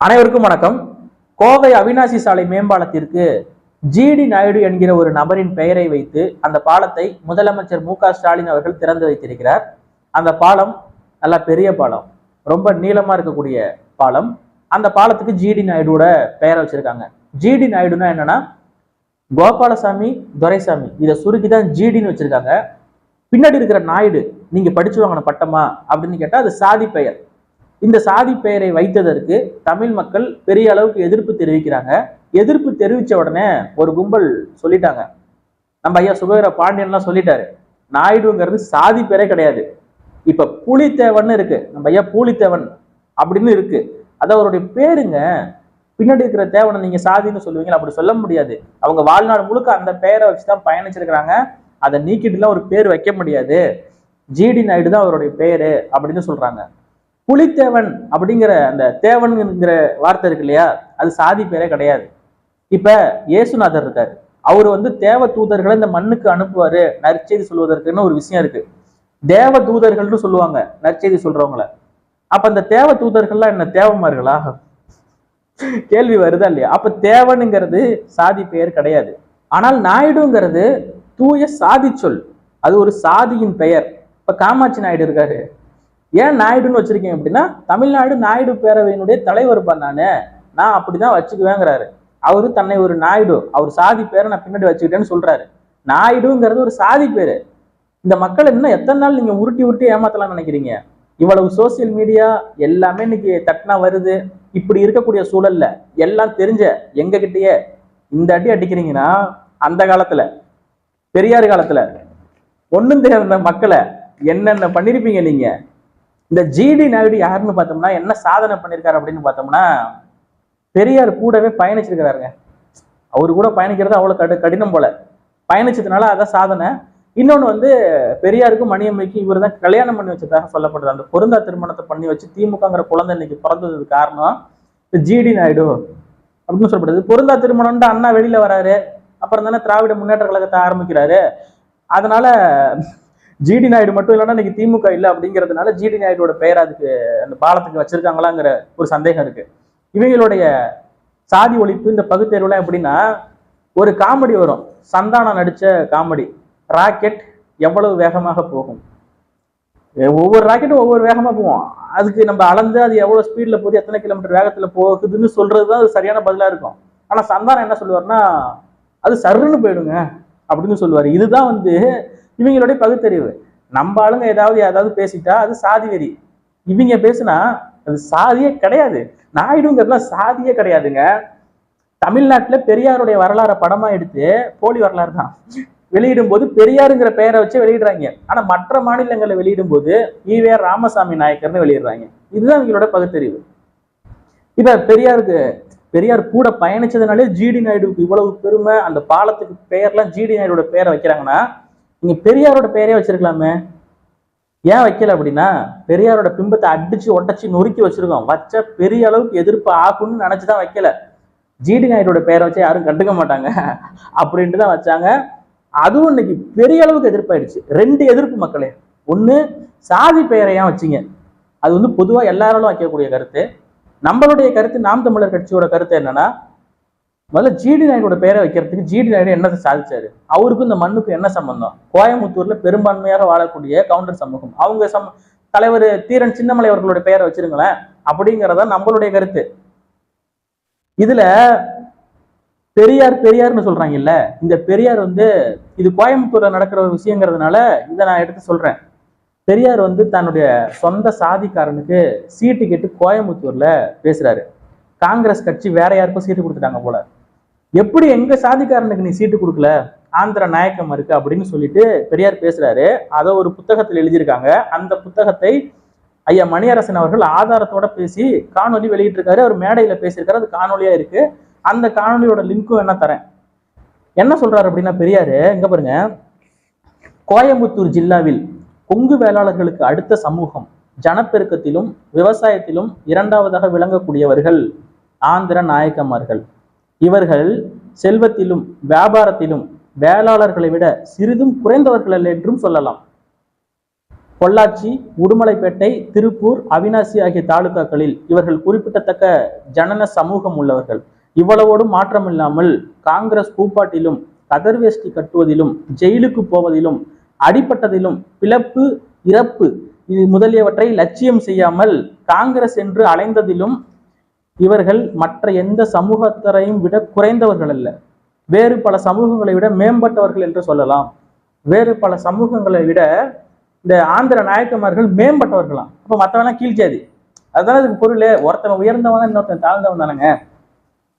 அனைவருக்கும் வணக்கம். கோவை அவினாசி சாலை மேம்பாலத்திற்கு ஜிடி நாயுடு என்கிற ஒரு நபரின் பெயரை வைத்து அந்த பாலத்தை முதலமைச்சர் மு ஸ்டாலின் அவர்கள் திறந்து வைத்திருக்கிறார். அந்த பாலம் நல்ல பெரிய பாலம் ரொம்ப நீளமா இருக்கக்கூடிய பாலம். அந்த பாலத்துக்கு ஜிடி நாயுடுவோட பெயரை வச்சிருக்காங்க. ஜிடி நாயுடுனா என்னன்னா கோபாலசாமி துரைசாமி. இதை சுருக்கி தான் ஜிடின்னு வச்சிருக்காங்க. பின்னாடி இருக்கிற நாயுடு நீங்க படிச்சு வாங்கின பட்டமா அப்படின்னு கேட்டா அது சாதி பெயர். இந்த சாதி பெயரை வைத்ததற்கு தமிழ் மக்கள் பெரிய அளவுக்கு எதிர்ப்பு தெரிவிக்கிறாங்க. எதிர்ப்பு தெரிவித்த உடனே ஒரு கும்பல் சொல்லிட்டாங்க. நம்ம ஐயா சுபவீர பாண்டியன்லாம் சொல்லிட்டாரு. நாயுடுங்கிறது சாதி பேரே கிடையாது. இப்ப பூலித்தேவன் இருக்கு. நம்ம ஐயா பூலித்தேவன் அப்படின்னு இருக்கு. அது அவருடைய பேருங்க. பின்னாடி இருக்கிற தேவனை நீங்க சாதின்னு சொல்லுவீங்களா? அப்படி சொல்ல முடியாது. அவங்க வாழ்நாள் முழுக்க அந்த பெயரை வச்சுதான் பயணிச்சிருக்கிறாங்க. அதை நீக்கிட்டுலாம் ஒரு பேர் வைக்க முடியாது. ஜிடி நாயுடு தான் அவருடைய பேரு அப்படின்னு சொல்றாங்க. புலித்தேவன் அப்படிங்கிற அந்த தேவன்ங்கிற வார்த்தை இருக்கு இல்லையா? அது சாதி பேரே கிடையாது. இப்ப இயேசுநாதர் இருக்காரு. அவர் வந்து தேவ தூதர்களை இந்த மண்ணுக்கு அனுப்புவாரு நற்செய்தி சொல்வதற்குன்னு ஒரு விஷயம் இருக்கு. தேவ தூதர்கள்னு சொல்லுவாங்க நற்செய்தி சொல்றவங்கள. அப்ப அந்த தேவ தூதர்கள்லாம் என்ன தேவமார்களா கேள்வி வருதா இல்லையா? அப்ப தேவனுங்கிறது சாதி பெயர் கிடையாது. ஆனால் நாயுடுங்கிறது தூய சாதி சொல். அது ஒரு சாதியின் பெயர். இப்ப காமாட்சி நாயுடு இருக்காரு. ஏன் நாயுடுன்னு வச்சிருக்கேன் அப்படின்னா தமிழ்நாடு நாயுடு பேரவையினுடைய தலைவர் நானு. நான் அப்படிதான் வச்சுக்குவேங்கிறாரு. அவரு தன்னை ஒரு நாயுடு. அவர் சாதி பேரை நான் பின்னாடி வச்சுக்கிட்டேன்னு சொல்றாரு. நாயுடுங்கிறது ஒரு சாதி பேரு. இந்த மக்கள் இன்னும் எத்தனை நாள் நீங்க உருட்டி உருட்டி ஏமாத்தலாம்னு நினைக்கிறீங்க? இவ்வளவு சோசியல் மீடியா எல்லாமே இன்னைக்கு தட்டினா வருது. இப்படி இருக்கக்கூடிய சூழல்ல எல்லாம் தெரிஞ்ச எங்க கிட்டயே இந்த அடி அடிக்கிறீங்கன்னா அந்த காலத்துல பெரியார் காலத்துல ஒண்ணும் தெரியாத மக்களை என்னென்ன பண்ணிருப்பீங்க நீங்க? இந்த ஜிடி நாயுடு யாருன்னு பார்த்தோம்னா என்ன சாதனை பண்ணியிருக்காரு அப்படின்னு பார்த்தோம்னா பெரியார் கூடவே பயணிச்சிருக்கிறாருங்க. அவரு கூட பயணிக்கிறது அவ்வளவு கடு கடினம் போல. பயணிச்சதுனால அதான் சாதனை. இன்னொன்று வந்து பெரியாருக்கும் மணியம்மைக்கும் இவர் தான் கல்யாணம் பண்ணி வச்சதாக சொல்லப்படுது. அந்த பொருந்தா திருமணத்தை பண்ணி வச்சு திமுகங்கிற குழந்தை இன்னைக்கு பிறந்ததுக்கு காரணம் இந்த ஜிடி நாயுடு அப்படின்னு சொல்லப்படுது. பொருந்தா திருமணம்ட்டு அண்ணா வெளியில வராரு. அப்புறம் தானே திராவிட முன்னேற்ற கழகத்தை ஆரம்பிக்கிறாரு. அதனால ஜிடி நாயுடு மட்டும் இல்லைன்னா இன்னைக்கு திமுக இல்லை அப்படிங்கிறதுனால ஜிடி நாயுடோட பெயர் அதுக்கு அந்த பாலத்துக்கு வச்சிருக்காங்களாங்கிற ஒரு சந்தேகம் இருக்கு. இவங்களுடைய சாதி ஒழிப்பு இந்த பகுத்தேர்வுலாம் எப்படின்னா ஒரு காமெடி வரும். சந்தானம் நடிச்ச காமெடி. ராக்கெட் எவ்வளவு வேகமாக போகும்? ஒவ்வொரு ராக்கெட்டும் ஒவ்வொரு வேகமா போகும். அதுக்கு நம்ம அளந்து அது எவ்வளோ ஸ்பீட்ல போகுது எத்தனை கிலோமீட்டர் வேகத்துல போகுதுன்னு சொல்றது தான் அது சரியான பதிலா இருக்கும். ஆனா சந்தானம் என்ன சொல்லுவாருன்னா அது சருன்னு போயிடுங்க அப்படின்னு சொல்லுவாரு. இதுதான் வந்து இவங்களுடைய பகுத்தறிவு. நம்ம ஆளுங்க ஏதாவது ஏதாவது பேசிட்டா அது சாதி வெறி. இவங்க பேசுனா அது சாதியே கிடையாது. நாயுடுங்கிறதுலாம் சாதியே கிடையாதுங்க. தமிழ்நாட்டுல பெரியாருடைய வரலாறை படமா எடுத்து போலி வரலாறு தான். வெளியிடும் போது பெரியாருங்கிற பெயரை வச்சு வெளியிடுறாங்க. ஆனா மற்ற மாநிலங்களில் வெளியிடும் போது ஈவேர் ராமசாமி நாயக்கர்னு வெளியிடுறாங்க. இதுதான் இவங்களோட பகுத்தறிவு. இப்ப பெரியாருக்கு பெரியார் கூட பயணிச்சதுனாலே ஜிடி நாயுடுக்கு இவ்வளவு பெருமை அந்த பாலத்துக்கு பெயர்லாம் ஜிடி நாயுடோட பெயரை வைக்கிறாங்கன்னா நீங்க பெரியாரோட பெயரே வச்சிருக்கலாமே. ஏன் வைக்கல அப்படின்னா பெரியாரோட பிம்பத்தை அடிச்சு ஒட்டச்சு நொறுக்கி வச்சிருக்கோம். வச்ச பெரிய அளவுக்கு எதிர்ப்பு ஆகும்னு நினைச்சுதான் வைக்கல. ஜிடி நாயுடோட பெயரை வச்சு யாரும் கண்டுக்க மாட்டாங்க. அப்படின்ட்டு தான் வச்சாங்க. அதுவும் இன்னைக்கு பெரிய அளவுக்கு எதிர்ப்பாயிடுச்சு. ரெண்டு எதிர்ப்பு மக்களே. ஒண்ணு சாதி பெயரையா வச்சிங்க வச்சீங்க? அது வந்து பொதுவா எல்லாராலும் வைக்கக்கூடிய கருத்து. நம்மளுடைய கருத்து நாம் தமிழர் கட்சியோட கருத்து என்னன்னா முதல்ல ஜிடி நாயுடோட பெயரை வைக்கிறதுக்கு ஜிடி நாயுடு என்ன சாதிச்சாரு? அவருக்கும் இந்த மண்ணுக்கும் என்ன சம்பந்தம்? கோயம்புத்தூர்ல பெரும்பான்மையாக வாழக்கூடிய கவுண்டர் சமூகம். அவங்க சம தலைவர் தீரன் சின்னமலை அவர்களுடைய பெயரை வச்சிருங்களேன். அப்படிங்கிறத நம்மளுடைய கருத்து. இதுல பெரியார் பெரியார்னு சொல்றாங்கல்ல இந்த பெரியார் வந்து இது கோயம்புத்தூர்ல நடக்கிற ஒரு விஷயங்கிறதுனால இதை நான் எடுத்து சொல்றேன். பெரியார் வந்து தன்னுடைய சொந்த சாதிக்காரனுக்கு சீட்டு கேட்டு கோயம்புத்தூர்ல பேசுறாரு. காங்கிரஸ் கட்சி வேற யாருக்கும் சீட்டு கொடுத்துட்டாங்க போல. எப்படி எங்க சாதிக்காரனுக்கு நீ சீட்டு கொடுக்கல? ஆந்திர நாயக்கம் இருக்கு அப்படின்னு சொல்லிட்டு பெரியார் பேசுறாரு. அதை ஒரு புத்தகத்தில் எழுதியிருக்காங்க. அந்த புத்தகத்தை ஐயா மணியரசன் அவர்கள் ஆதாரத்தோட பேசி காணொலி வெளியிட்டிருக்காரு. அவர் மேடையில பேசியிருக்காரு. அது காணொலியா இருக்கு. அந்த காணொலியோட லிங்க்கும் என்ன தரேன்? என்ன சொல்றாரு அப்படின்னா பெரியாரு இங்க பாருங்க. கோயம்புத்தூர் ஜில்லாவில் கொங்கு வேளாளர்களுக்கு அடுத்த சமூகம் ஜனப்பெருக்கத்திலும் விவசாயத்திலும் இரண்டாவதாக விளங்கக்கூடியவர்கள் ஆந்திர நாயக்கமார்கள். இவர்கள் செல்வத்திலும் வியாபாரத்திலும் வேளாளர்களை விட சிறிதும் குறைந்தவர்கள் அல்ல என்றும் சொல்லலாம். பொள்ளாச்சி உடுமலைப்பேட்டை திருப்பூர் அவினாசி ஆகிய தாலுகாக்களில் இவர்கள் குறிப்பிடத்தக்க ஜனன சமூகம் உள்ளவர்கள். இவ்வளவோடும் மாற்றமில்லாமல் காங்கிரஸ் கூப்பாட்டிலும் கதர்வேஷ்டி கட்டுவதிலும் ஜெயிலுக்கு போவதிலும் அடிப்பட்டதிலும் பிளப்பு இறப்பு இது முதலியவற்றை லட்சியம் செய்யாமல் காங்கிரஸ் என்று அலைந்ததிலும் இவர்கள் மற்ற எந்த சமூகத்தரையும் விட குறைந்தவர்கள் அல்ல. வேறு பல சமூகங்களை விட மேம்பட்டவர்கள் என்று சொல்லலாம். வேறு பல சமூகங்களை விட இந்த ஆந்திர நாயக்கமார்கள் மேம்பட்டவர்களாம். அப்போ மற்றவனா கீழ்ஜாதி அதுதான் அதுக்கு பொருள். ஒருத்தன் உயர்ந்தவன் இன்னொருத்தன் தாழ்ந்தவன் தானேங்க.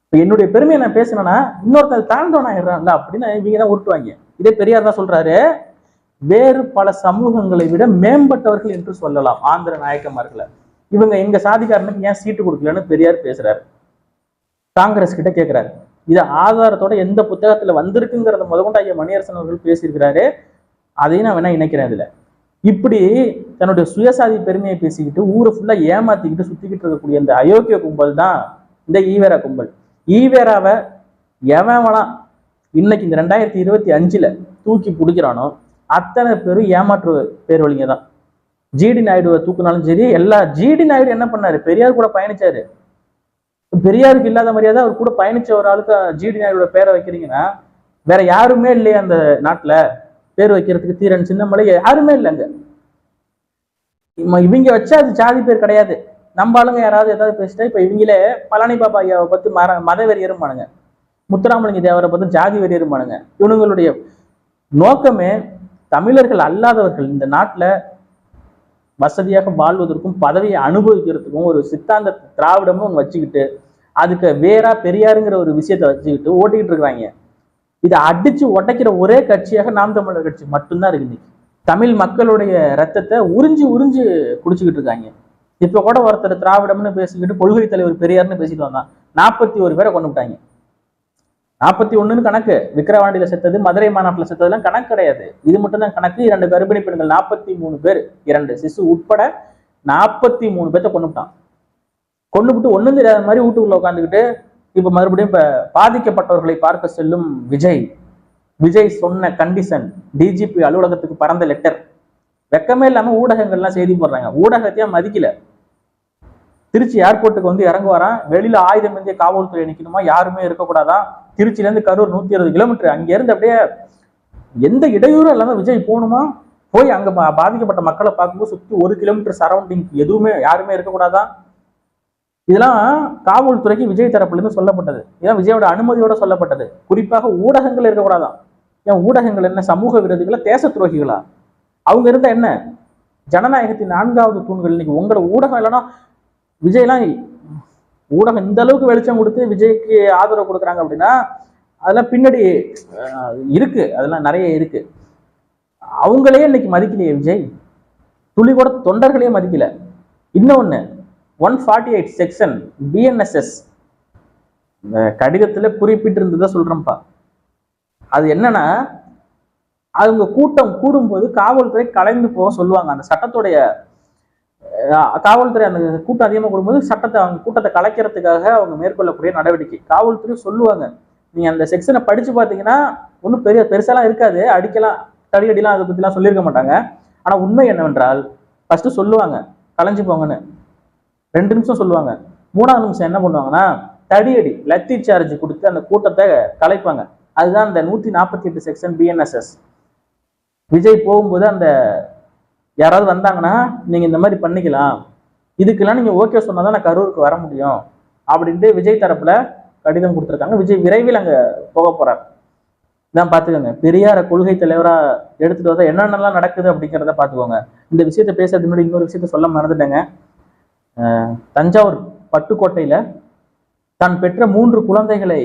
இப்போ என்னுடைய பெருமையை நான் பேசினேன்னா இன்னொருத்தன் தாழ்ந்தவன் இருறான்ல அப்படின்னு இவங்க தான் உருட்டுவாங்க. இதே பெரியார் தான் சொல்றாரு. வேறு பல சமூகங்களை விட மேம்பட்டவர்கள் என்று சொல்லலாம் ஆந்திர நாயக்கமார்களை இவங்க எங்க சாதிக்காரனுக்கு ஏன் சீட்டு கொடுக்கலன்னு பெரியார் பேசுறாரு. காங்கிரஸ் கிட்ட கேட்கிறாரு இது ஆதாரத்தோட எந்த புத்தகத்துல வந்திருக்குங்கிறத முதற்கொண்டு ஐயா மணியரசன் அவர்கள் பேசியிருக்கிறாரு. அதையும் நான் வேணா இணைக்கிறேன் இதுல இப்படி தன்னுடைய சுயசாதி பெருமையை பேசிக்கிட்டு ஊரை ஃபுல்லா ஏமாத்திக்கிட்டு சுத்திக்கிட்டு இருக்கக்கூடிய இந்த அயோக்கிய கும்பல் தான் இந்த ஈவேரா கும்பல். ஈவேராவை எவன் இன்னைக்கு இந்த ரெண்டாயிரத்தி இருபத்தி அஞ்சுல தூக்கி பிடிக்கிறானோ அத்தனை பேரும் ஏமாற்று பேர்வழிங்க தான் ஜிடி நாயுடுவை தூக்குனாலும் சரி எல்லா ஜிடி நாயுடு என்ன பண்ணாரு? பெரியார் கூட பயணிச்சாரு. பெரியாருக்கு இல்லாத மரியாதை அவர் கூட பயணிச்ச ஒரு ஆளுக்கு ஜிடி நாயுடோட பேரை வைக்கிறீங்கன்னா வேற யாருமே இல்லையா அந்த நாட்டுல. பேர் வைக்கிறதுக்கு தீரன் சின்னமலை யாருமே இல்லைங்க இம்ம- இவங்க வச்சா அது ஜாதி பேர் கிடையாது. நம்ம ஆளுங்க யாராவது ஏதாவது பேசிட்டா இப்ப இவங்களே பழனி பாபா ஐயாவை பத்தி மர மத வெறியருமானுங்க முத்துராமலிங்க தேவரை பத்தி ஜாதி வெறியருமானுங்க இவனுங்களுடைய நோக்கமே தமிழர்கள் அல்லாதவர்கள் இந்த நாட்டுல வசதியாக வாழ்வதற்கும் பதவியை அனுபவிக்கிறதுக்கும் ஒரு சித்தாந்த திராவிடம்னு ஒன்று வச்சுக்கிட்டு அதுக்கு வேறா பெரியாருங்கிற ஒரு விஷயத்தை வச்சுக்கிட்டு ஓட்டிக்கிட்டு இருக்கிறாங்க. இதை அடிச்சு உடைக்கிற ஒரே கட்சியாக நாம் தமிழர் கட்சி மட்டும்தான் இருக்கு இன்னைக்கு. தமிழ் மக்களுடைய ரத்தத்தை உறிஞ்சு உறிஞ்சு குடிச்சுக்கிட்டு இருக்காங்க. இப்ப கூட ஒருத்தர் திராவிடம்னு பேசிக்கிட்டு கொள்கை தலைவர் பெரியார்னு பேசிட்டு வந்தான். நாற்பத்தி ஒரு பேரை கொண்டு விட்டாங்க நாற்பத்தி ஒண்ணுன்னு கணக்கு. விக்கிரவாண்டியில செத்தது மதுரை மாநாட்டில் செத்ததுலாம் கணக்கு கிடையாது. இது மட்டும் தான் கணக்கு. இரண்டு கர்ப்பிணி பெண்கள் நாற்பத்தி மூணு பேர் இரண்டு சிசு உட்பட நாற்பத்தி மூணு பேர்த்த கொண்டுட்டான் கொண்டுபிட்டு ஒண்ணும் தெரியாத மாதிரி வீட்டுக்குள்ள உட்காந்துக்கிட்டு இப்ப மறுபடியும் இப்ப பாதிக்கப்பட்டவர்களை பார்க்க செல்லும் விஜய். விஜய் சொன்ன கண்டிஷன் டிஜிபி அலுவலகத்துக்கு பறந்த லெட்டர் வெக்கமே இல்லாம ஊடகங்கள்லாம் செய்தி போடுறாங்க. ஊடகத்தையா மதிக்கல. திருச்சி ஏர்போர்ட்டுக்கு வந்து இறங்குவாராம் வெளியில ஆயுதம் இந்திய காவல்துறை நிக்கணுமா? யாருமே இருக்கக்கூடாதான் திருச்சியிலேருந்து கரூர் நூத்தி இருபது கிலோமீட்டர். அங்க இருந்து அப்படியே எந்த இடையூறும் இல்லாம விஜய் போகணுமா? போய் அங்க பா- பாதிக்கப்பட்ட மக்களை பார்க்கும்போது சுத்தி ஒரு கிலோமீட்டர் சரௌண்டிங் எதுவுமே யாருமே இருக்கக்கூடாதான் இதெல்லாம் காவல்துறைக்கு விஜய் தரப்புல இருந்து சொல்லப்பட்டது. இதெல்லாம் விஜயோட அனுமதியோட சொல்லப்பட்டது. குறிப்பாக ஊடகங்கள் இருக்கக்கூடாதான் ஏன் ஊடகங்கள் என்ன? சமூக விரோதிகளா? தேச துரோகிகளா? அவங்க இருந்தா என்ன? ஜனநாயகத்தின் நான்காவது தூண்கள் இன்னைக்கு உங்களோட ஊடகம் இல்லைன்னா விஜய்லாம் ஊடகம் இந்த அளவுக்கு வெளிச்சம் கொடுத்து விஜய்க்கு ஆதரவு கொடுக்குறாங்க அப்படின்னா அதெல்லாம் பின்னாடி இருக்கு. அதெல்லாம் நிறைய இருக்கு. அவங்களே இன்னைக்கு மதிக்கலையே விஜய். துளி கூட தொண்டர்களே மதிக்கல. இன்னொன்னு one forty eight section BNSS இந்த கடிதத்தில் குறிப்பிட்டிருந்ததை சொல்றேன்ப்பா. அது என்னன்னா அவங்க கூட்டம் கூடும்போது காவல்துறை கலைந்து போக சொல்லுவாங்க. அந்த சட்டத்துடைய காவல்துறை அந்த கூட்டம் அதிகமாக கொடுக்கும்போது சட்டத்தை அவங்க கூட்டத்தை கலைக்கிறதுக்காக அவங்க மேற்கொள்ளக்கூடிய நடவடிக்கை. காவல்துறை சொல்லுவாங்க. நீங்கள் அந்த செக்ஷனை படித்து பார்த்தீங்கன்னா ஒன்றும் பெரிய பெருசாலாம் இருக்காது. அடிக்கலாம் தடி அடிலாம் அதை பற்றிலாம் சொல்லியிருக்க மாட்டாங்க. ஆனால் உண்மை என்னவென்றால் ஃபஸ்ட்டு சொல்லுவாங்க. கலைஞ்சு போங்கன்னு. ரெண்டு நிமிஷம் சொல்லுவாங்க. மூணாவது நிமிஷம் என்ன பண்ணுவாங்கன்னா தடியடி லத்தி சார்ஜ் கொடுத்து அந்த கூட்டத்தை கலைப்பாங்க. அதுதான் அந்த நூற்றி நாற்பத்தி எட்டு செக்ஷன் பிஎன்எஸ்எஸ் விஜய் போகும்போது அந்த யாராவது வந்தாங்கன்னா நீங்க இந்த மாதிரி பண்ணிக்கலாம். இதுக்கெல்லாம் நீங்க ஓகே சொன்னாதான் நான் கரூருக்கு வர முடியும். அப்படின்ட்டு விஜய் தரப்புல கடிதம் கொடுத்துருக்காங்க. விஜய் விரைவில் அங்க போக போகிறார் இதான் பாத்துக்கோங்க பெரியார கொள்கை தலைவரா எடுத்துட்டு வந்தா என்னென்னலாம் நடக்குது அப்படிங்கிறத பாத்துக்கோங்க இந்த விஷயத்த பேசுறதுக்கு முன்னாடி இன்னொரு விஷயத்த சொல்ல மறந்துட்டேங்க. தஞ்சாவூர் பட்டுக்கோட்டையில தான் பெற்ற மூன்று குழந்தைகளை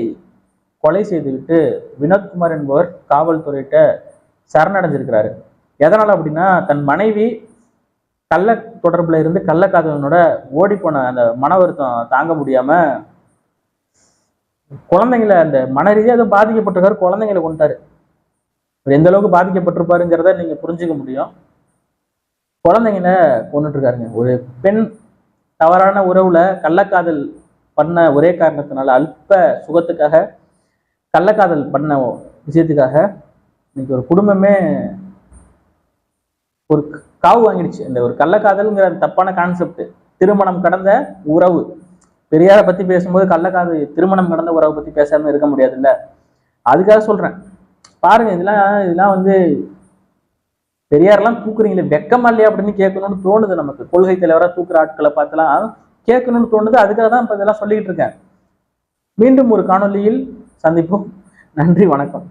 கொலை செய்துவிட்டு வினோத்குமார் என்பவர் காவல்துறையிட்ட சரணடைஞ்சிருக்கிறாரு. எதனால் அப்படின்னா தன் மனைவி கள்ள தொடர்பில் இருந்து கள்ளக்காதலனோட ஓடிப்போன அந்த மன வருத்தம் தாங்க முடியாமல் குழந்தைங்கள அந்த மன ரீதியாக ஏதோ பாதிக்கப்பட்டிருக்காரு குழந்தைங்களை கொண்டாரு அவர் எந்த அளவுக்கு பாதிக்கப்பட்டிருப்பாருங்கிறத நீங்கள் புரிஞ்சுக்க முடியும். குழந்தைங்கள கொண்டுட்டுருக்காருங்க ஒரு பெண் தவறான உறவுல கள்ளக்காதல் பண்ண ஒரே காரணத்தினால அல்ப சுகத்துக்காக கள்ளக்காதல் பண்ண விஷயத்துக்காக இன்னைக்கு ஒரு குடும்பமே ஒரு காவு வாங்கிடுச்சு. இந்த ஒரு கள்ளக்காதல்ங்கிற தப்பான கான்செப்ட் திருமணம் கடந்த உறவு. பெரியாரை பத்தி பேசும்போது கள்ளக்காது திருமணம் கடந்த உறவை பத்தி பேசாம இருக்க முடியாதுல்ல? அதுக்காக சொல்றேன். பாருங்க இதெல்லாம் இதெல்லாம் வந்து பெரியாரெல்லாம் தூக்குறீங்களே வெக்கமா இல்லையா அப்படின்னு கேட்கணும்னு தோணுது நமக்கு. கொள்கை தலைவரா தூக்குற ஆட்களை பார்த்தலாம் கேட்கணும்னு தோணுது. அதுக்காக தான் இப்போ இதெல்லாம் சொல்லிட்டு இருக்கேன். மீண்டும் ஒரு காணொலியில் சந்திப்போம். நன்றி வணக்கம்.